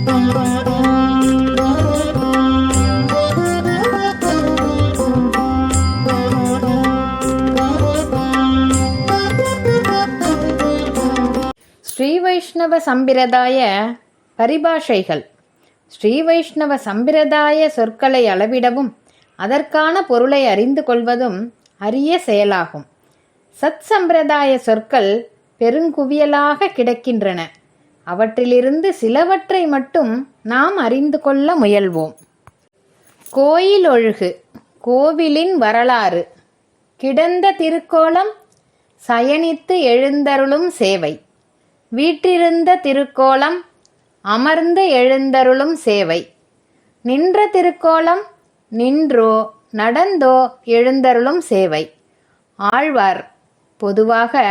ஸ்ரீ வைஷ்ணவ சம்பிரதாய பரிபாஷைகள். ஸ்ரீ வைஷ்ணவ சம்பிரதாய சொற்களை அளவிடவும் அதற்கான பொருளை அறிந்து கொள்வதும் அரிய செயலாகும். சத் சம்பிரதாய சொற்கள் பெருங்குவியலாக கிடக்கின்றன. அவற்றிலிருந்து சிலவற்றை மட்டும் நாம் அறிந்து கொள்ள முயல்வோம். கோயில் ஒழுகு கோவிலின் வரலாறு கிடந்த திருக்கோலம் சயனித்து எழுந்தருளும் சேவை வீற்றிருந்த திருக்கோலம் அமர்ந்து எழுந்தருளும் சேவை நின்ற திருக்கோலம் நின்றோ நடந்தோ எழுந்தருளும் சேவை. ஆழ்வார் பொதுவாக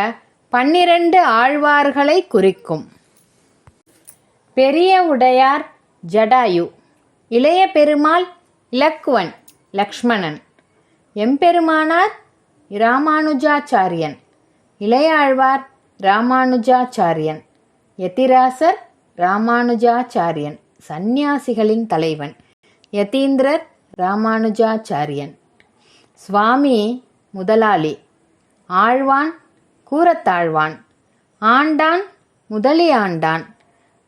பன்னிரண்டு ஆழ்வார்களை குறிக்கும். பெரிய உடையார் ஜடாயு இளைய பெருமாள் இலக்குவன் லக்ஷ்மணன் எம்பெருமானார் இராமானுஜாச்சாரியன் இளையாழ்வார் ராமானுஜாச்சாரியன் யதிராசர் ராமானுஜாச்சாரியன் சந்நியாசிகளின் தலைவன் யதீந்திரர் ராமானுஜாச்சாரியன் சுவாமி முதலாளி ஆழ்வான் கூரத்தாழ்வான் ஆண்டான் முதலி ஆண்டான்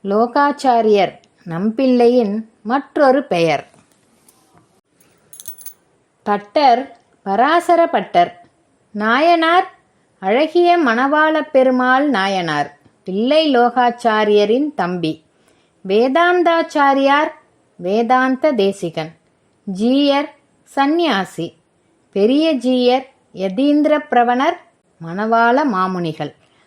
லோகாச்சாரியர் நம்பிள்ளையின் மற்றொரு பெயர். பட்டர் பராசர பட்டர் நாயனார் அழகிய மணவாளப் பெருமாள் நாயனார் பிள்ளை லோகாச்சாரியரின் தம்பி வேதாந்தாச்சாரியார் வேதாந்த தேசிகன் ஜீயர் சந்நியாசி பெரிய ஜீயர் யதீந்திர பிரவணர் மணவாள மாமுனிகள்.